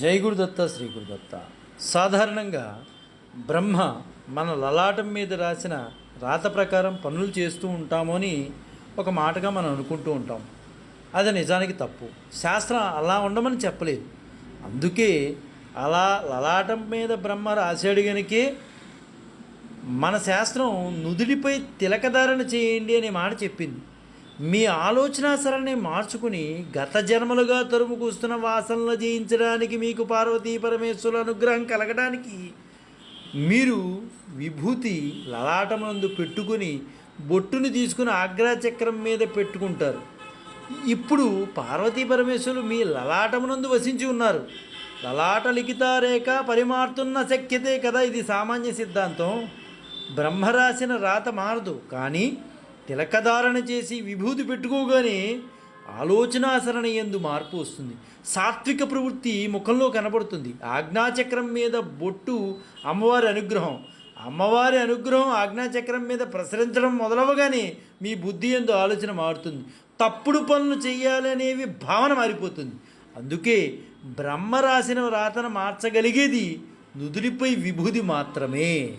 జై గురుదత్త శ్రీ గురుదత్త సాధారణంగా బ్రహ్మ మన లలాటం మీద రాసిన రాత ప్రకారం పనులు చేస్తూ ఉంటాము అని ఒక మాటగా మనం అనుకుంటూ ఉంటాం. అది నిజానికి తప్పు. శాస్త్రం అలా ఉండమని చెప్పలేదు. అందుకే అలా లలాటం మీద బ్రహ్మ రాశాడు గనుకే మన శాస్త్రం నుదుడిపై తిలకధారణ చేయండి అనే మాట చెప్పింది. మీ ఆలోచన సరళిని మార్చుకుని గత జన్మలుగా తరుముకూస్తున్న వాసనలు జయించడానికి మీకు పార్వతీ పరమేశ్వరుల అనుగ్రహం కలగడానికి మీరు విభూతి లలాటమునందు పెట్టుకుని బొట్టుని తీసుకుని ఆగ్రాచక్రం మీద పెట్టుకుంటారు. ఇప్పుడు పార్వతీ పరమేశ్వరులు మీ లలాటమునందు వసించి ఉన్నారు. లలాట లిఖితారేఖ పరిమార్తున్న శక్యతే కదా ఇది సామాన్య సిద్ధాంతం. బ్రహ్మరాసిన రాత మారదు. కానీ తిలకధారణ చేసి విభూతి పెట్టుకోగానే ఆలోచనాసరణ ఎందు మార్పు వస్తుంది. సాత్విక ప్రవృత్తి ముఖంలో కనబడుతుంది. ఆజ్ఞాచక్రం మీద బొట్టు అమ్మవారి అనుగ్రహం. అమ్మవారి అనుగ్రహం ఆజ్ఞాచక్రం మీద ప్రసరించడం మొదలవగానే మీ బుద్ధి ఎందు ఆలోచన మారుతుంది. తప్పుడు పనులు చేయాలనేవి భావన మారిపోతుంది. అందుకే బ్రహ్మ రాసిన రాతను మార్చగలిగేది నుదురిపై విభూది మాత్రమే.